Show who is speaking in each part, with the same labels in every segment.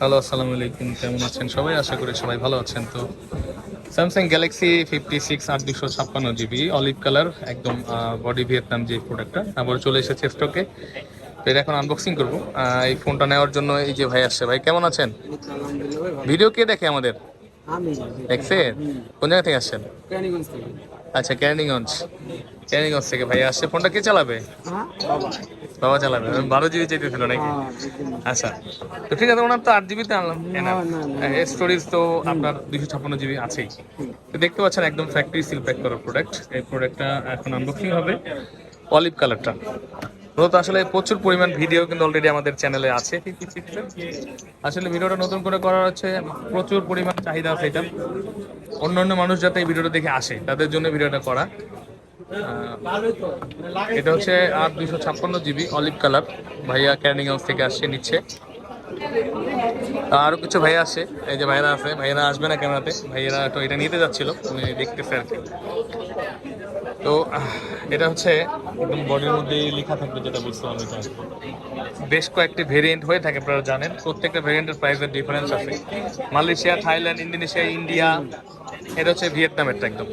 Speaker 1: Hello আসসালামু আলাইকুম কেমন আছেন? সবাই আশা করি সবাই ভালো আছেন তো। স্যামসাং গ্যালাক্সি ফিফটি সিক্স আট দুশো ছাপ্পান্ন জিবি অলিভ কালার একদম বডি ভিয়েতনাম যে প্রোডাক্টটা আবার চলে এসেছে স্টকে তো এটা এখন আনবক্সিং করব। এই ফোনটা নেওয়ার জন্য এই যে ভাই আসছে ভাই কেমন আছেন। ভিডিও কে দেখে আমাদের?
Speaker 2: আমি
Speaker 1: দেখছে? কোন জায়গা থেকে আসছেন? আচ্ছা ক্যানিগঞ্জ ক্যানিগঞ্জ থেকে। ভাই আসছে ফোনটা কে চালাবে?
Speaker 2: হ্যাঁ বাবা
Speaker 1: চালাবে বারো জিবি চাইতেছিল নাকি?
Speaker 2: হ্যাঁ
Speaker 1: আচ্ছা তো ঠিক আছে ওনার তো আট জিবিতে আনলাম। স্টোরেজ তো আপনার দুশো ছাপ্পান্ন জিবি আছেই। তো দেখতে পাচ্ছেন একদম ফ্যাক্টরি সিল প্যাক করা প্রোডাক্ট এই প্রোডাক্টটা এখন আনবক্সিং হবে। অলিভ কালারটা মূলত আসলে প্রচুর পরিমাণ ভিডিও কিন্তু অলরেডি আমাদের চ্যানেলে আছে আসলে ভিডিওটা নতুন করে করা হচ্ছে প্রচুর পরিমাণ চাহিদা আছে এটা। অন্য অন্য মানুষ যাতে এই ভিডিওটা দেখে আসে তাদের জন্য ভিডিওটা করা। এটা হচ্ছে আর দুইশো ছাপ্পান্ন জিবি অলিভ কালার। ভাইয়া ক্যানিং হাউস থেকে আসছে, নিচ্ছে। আরও কিছু ভাইয়া আসে এই যে ভাইরা আছে, ভাইয়েরা আসবে না ক্যামেরাতে। ভাইয়েরা তো এটা নিতে যাচ্ছিল দেখতেছে আর কি। তো এটা হচ্ছে একদম বডির মধ্যে লেখা থাকবে যেটা বুঝলাম এটা। বেশ কয়েকটি ভেরিয়েন্ট হয়ে থাকে, আপনারা জানেন। প্রত্যেকটা ভেরিয়েন্টের প্রাইসের ডিফারেন্স আছে। মালয়েশিয়া, থাইল্যান্ড, ইন্দোনেশিয়া, ইন্ডিয়া এটা হচ্ছে ভিয়েতনামেরটা একদম।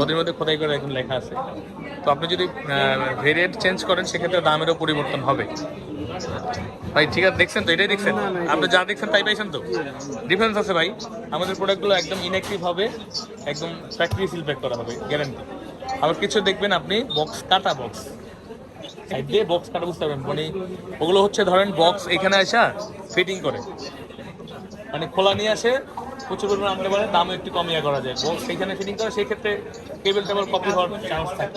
Speaker 1: বডির মধ্যে খোদাই করে এখন লেখা আছে। তো আপনি যদি ভেরিয়েন্ট চেঞ্জ করেন সেক্ষেত্রে দামেরও পরিবর্তন হবে। ভাই ঠিক আছে দেখছেন তো? এটাই দেখছেন। আপনি যা দেখছেন তাই পাইছেন তো? ডিফারেন্স আছে ভাই। আমাদের প্রোডাক্টগুলো একদম ইনঅ্যাক্টিভ হবে একদম ফ্যাক্টরি সিল প্যাক করা হবে গ্যারান্টি আবার কিছু দেখবেন আপনি বক্স কাটা বক্স সাইড দিয়ে বক্স কাটা বুঝতে পারবেন? মানে ওগুলো হচ্ছে ধরেন বক্স এখানে আসা ফিটিং করে। মানে খোলা নিয়ে আসে প্রচুর পরিমাণ আনতে বলে দামও একটু কমিয়ে করা যায়। বক্স সেখানে ফিটিং করে সেই ক্ষেত্রে কেবল টেবল কপি হওয়ার চান্স থাকে।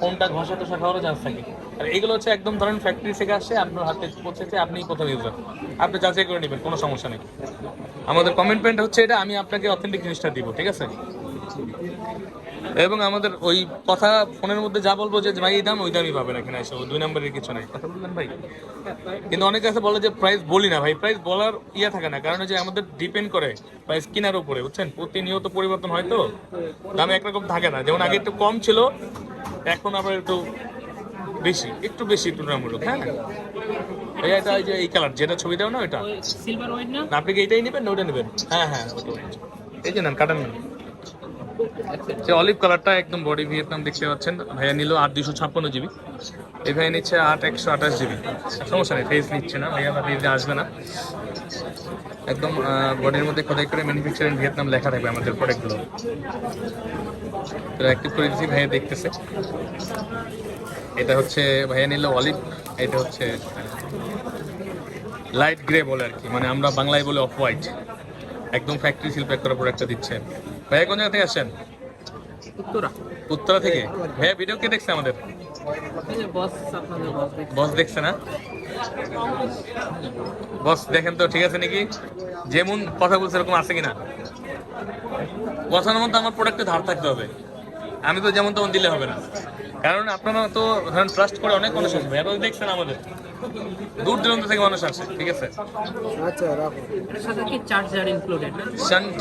Speaker 1: ফোনটা ঘষা টসা খাওয়ারও চান্স থাকে। আর এগুলো হচ্ছে একদম ধরেন ফ্যাক্টরি থেকে আসছে আপনার হাতে পৌঁছেছে আপনি প্রথম ইউজার আপনি যাচাই করে নেবেন, কোনো সমস্যা নেই। আমাদের কমিটমেন্ট হচ্ছে এটা, আমি আপনাকে অথেন্টিক জিনিসটা দিব, ঠিক আছে? এবং আমাদের ওই কথা ফোনের মধ্যে যা বলব যে ভাই এই দাম ওই দামই পাবেন এখানে এসে। দুই নম্বরের কিছু নাই। কথা বললেন ভাই? কিন্তু অনেকে আছে বলে যে প্রাইস বলি না ভাই প্রাইস বলার ইয়ে থাকে না। কারণ হচ্ছে আমাদের ডিপেন্ড করে প্রাইস কেনার উপরে বুঝছেন? প্রতিনিয়ত পরিবর্তন হয় তো। দাম একরকম থাকে না। যেমন আগে একটু কম ছিল এখন আবার একটু বেশি একটু বেশি তুলনামূলক হ্যাঁ? এই এটা এই যে এই কালার যেটা ছবি দাও না ওইটা?
Speaker 2: সিলভার না?
Speaker 1: আপনি কি এটাই নেবেন না ওটা নেবেন? হ্যাঁ হ্যাঁ এই যে নেন কাটান নেন। যে অলিভ কালারটা একদম বডি ভিয়েতনাম দেখতে পাচ্ছেন। ভাইয়া নিল আট দুশো ছাপ্পান্ন জিবি। এই ভাইয়া নিচ্ছে আট একশো আঠাশ জিবি। সমস্যা নেই ফেস নিচ্ছে না, ভাইয়া বা ফেস আসবে না। একদম বডির মধ্যে খোদাই করে ম্যানুফ্যাকচারিং ভিয়েতনাম লেখা থাকবে আমাদের প্রোডাক্টগুলো তো অ্যাক্টিভ করে দিচ্ছি ভাইয়া দেখতেছে। এটা হচ্ছে, ভাইয়া নিল অলিভ, এটা হচ্ছে লাইট গ্রে বলে আর কি। মানে আমরা বাংলায় বলে অফ হোয়াইট একদম ফ্যাক্টরি প্যাক করা প্রোডাক্টটা দিচ্ছেন ভাইয়া কোন জায়গা থেকে আসছেন?
Speaker 2: উত্তরা।
Speaker 1: উত্তরা থেকে? ভাইয়া ভিডিও কে দেখছে আমাদের?
Speaker 2: বস
Speaker 1: দেখছে। না? বস দেখেন তো ঠিক আছে নাকি? যেমন কথা বলছে এরকম আছে কিনা? কথার মধ্যে আমার প্রোডাক্টে ধার থাকতে হবে। আমি তো যেমন তেমন দিলে হবে না। কারণ আপনারা তো ধরেন ট্রাস্ট করে অনেক মানুষ আসবে এত দেখছেন আমাদের। দূর দূরান্ত থেকে মানুষ আসে ঠিক আছে?
Speaker 2: আচ্ছা রাখো। কি চার্জার ইনক্লুডেড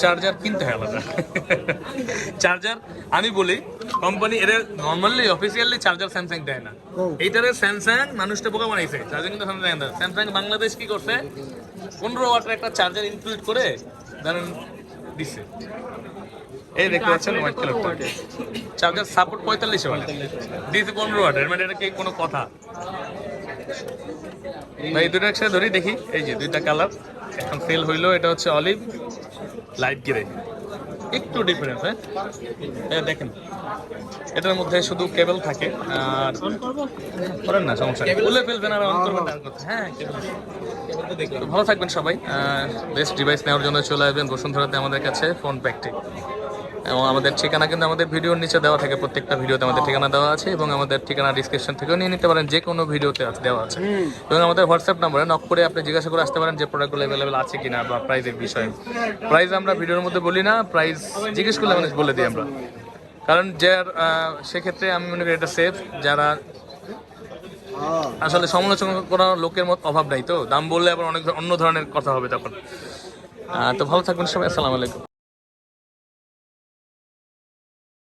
Speaker 1: চার্জার কিনতে হয় আলাদা। চার্জার আমি বলি কোম্পানি এর নর্মালি অফিসিয়ালি চার্জার স্যামসাং দেয় না। এইটারে স্যামসাং মানুষটা বোকা বানাইছে। চার্জার কিন্তু স্যামসাং দেয় স্যামসাং বাংলাদেশ কি করছে? পনেরো ওয়াটের একটা চার্জার ইনক্লুড করে ধরেন দিচ্ছে এই দেখতে পাচ্ছেন হোয়াইট কালারটা চার্জার সাপোর্ট পঁয়তাল্লিশ ওয়াট দিয়েছে পনেরো ওয়াটের মানে এটা কি কোনো কথা? ভাই দুটো একসাথে ধরি, দেখি। এই যে দুইটা কালার, এখন সেল হইল, এটা হচ্ছে অলিভ লাইট গ্রে একটু ডিফারেন্স হ্যাঁ? দেখেন, এটার মধ্যে শুধু কেবল থাকে, আর
Speaker 2: অন
Speaker 1: করেন না, সমস্যা খুলে ফেলবেন আর অন করবেন হ্যাঁ ভালো থাকবেন সবাই বেস্ট ডিভাইস নেওয়ার জন্য চলে আসবেন বসুন্ধরাতে আমাদের কাছে ফোন প্যাকটি এবং আমাদের ঠিকানা কিন্তু আমাদের ভিডিওর নিচে দেওয়া থাকে প্রত্যেকটা ভিডিওতে আমাদের ঠিকানা দেওয়া আছে এবং আমাদের ঠিকানা ডিসক্রিপশন থেকেও নিয়ে নিতে পারেন যে কোনো ভিডিওতে আছে দেওয়া আছে। এবং আমাদের হোয়াটসঅ্যাপ নাম্বারে নক করে আপনি জিজ্ঞাসা করে আসতে পারেন যে প্রোডাক্টগুলো অ্যাভেলেবেল আছে কিনা বা প্রাইজের বিষয়ে। প্রাইস আমরা ভিডিওর মধ্যে বলি না প্রাইস জিজ্ঞেস করলে মানুষ বলে দিই আমরা। কারণ যার সেক্ষেত্রে আমি মনে করি এটা সেফ যারা আসলে সমালোচনা করার লোকের মত অভাব নাই তো। দাম বললে আবার অনেক অন্য ধরনের কথা হবে তখন। তো ভালো থাকবেন সবাই আসসালামু আলাইকুম।